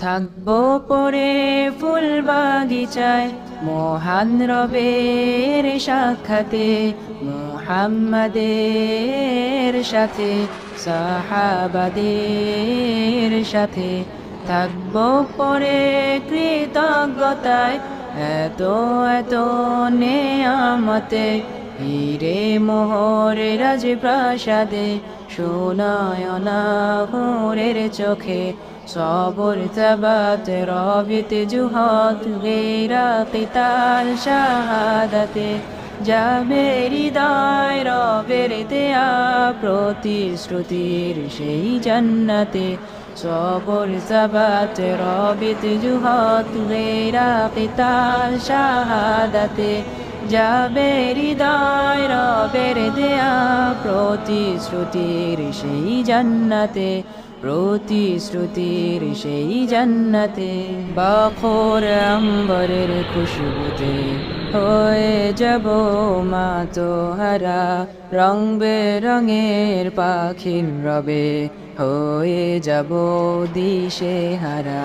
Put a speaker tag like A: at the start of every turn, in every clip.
A: থাকব পরে ফুল বাগিচায়। মহান রবের সাক্ষাতে, মুহাম্মাদের সাথে, সাহাবাদের সাথে। থাকব পরে কৃতজ্ঞতায়, এত এত নেয়ামতে। হিরে মোহরে রাজপ্রাসাদে, সোনায়না হোরের চোখে। তবাত রবিত জুহাত গেরা কিতাল শাহাদাতে যাবে হৃদয় রবের দেয়া প্রতিশ্রুতির সেই জান্নাতে সবর সবাত রবিত জুহাত গেরা কিতাল শাহাদাতে যাবে হৃদয় রবের দেয়া প্রতিশ্রুতির সেই জান্নাতে প্রতিশ্রুতির সেই জান্নাতে বাখর আম্বরের খুশবুতে হয়ে যাব মা তো হারা রং বেরঙের পাখির রবে। হয়ে যাব দিশে হারা।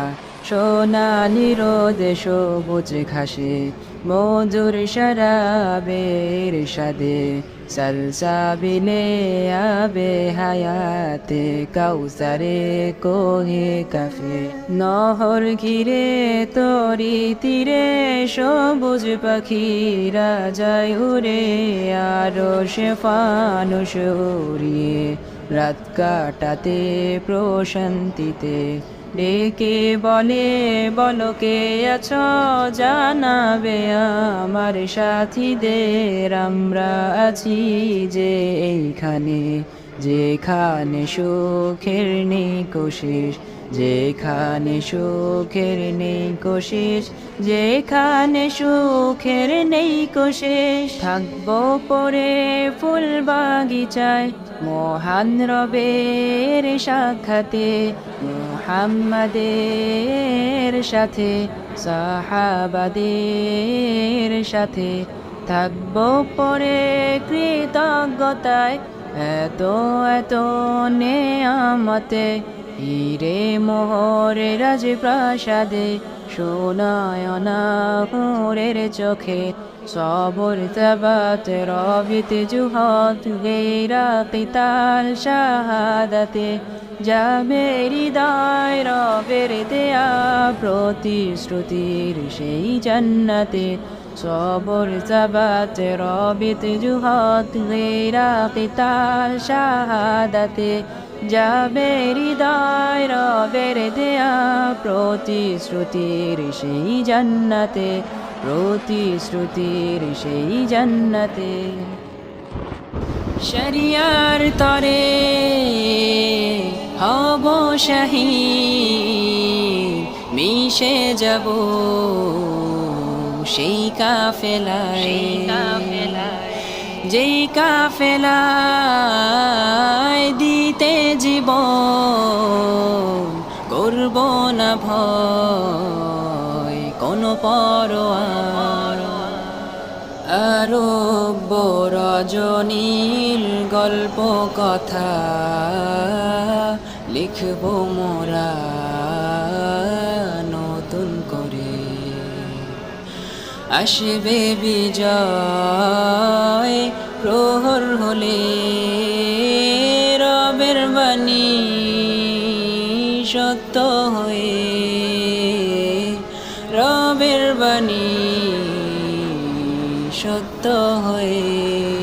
A: সোনালি রোদ সবুজ ঘাসে, মধুর শরাবের সাদে। সলসাবিলে আবে হায়াতে, কাউসারে কোহে কাফে। নহর ঘিরে, তরি তীরে, সবুজ পাখিরা যায় উরে আরও সে ফানুষ উড়িয়ে রাত কাটাতে প্রশান্তিতে ডেকে বলে বলকে আছ? জানাবে আমার সাথীদের, আমরা আছি যে এইখানে, যেখানে সুখের নেই কোশিস যেখানে সুখের নেই কোশিস যেখানে সুখের নেই কোশিস থাকব পরে ফুল বাগিচায়, মহান রবের সাক্ষাতে, মুহাম্মাদের সাথে, সাহাবাদের সাথে। থাকব পরে কৃতজ্ঞতায়, এত এত নেয়ামতে হিরে মোহরে রাজপ্রাসাদে সোনায়না হোরের চোখে সবর তবাত রবিত জুহত গেরা কিতাল শাহাদাতে যাবে হৃদয় রবের দেয়া প্রতিশ্রুতির সেই জান্নাতে সবর তবাত রবিত জুহত গেরা কিতাল শাহাদাতে যাবে হৃদয় রবের দেয়া প্রতিশ্রুতির সেই জান্নাতে প্রতিশ্রুতির সেই জান্নাতে। শরিয়ার তরে হব শাহী মিশে যাব সেই কাফেলায়। যেই কাফেলায় দিতে জীব করব না ভয়, কোনো পরোয়া আরব রজনীর গল্প কথা লিখব মোরা নতুন করে। আসবে বিজয় প্রহর হলে সত্য হয়ে রবের বাণী সত্য হয়ে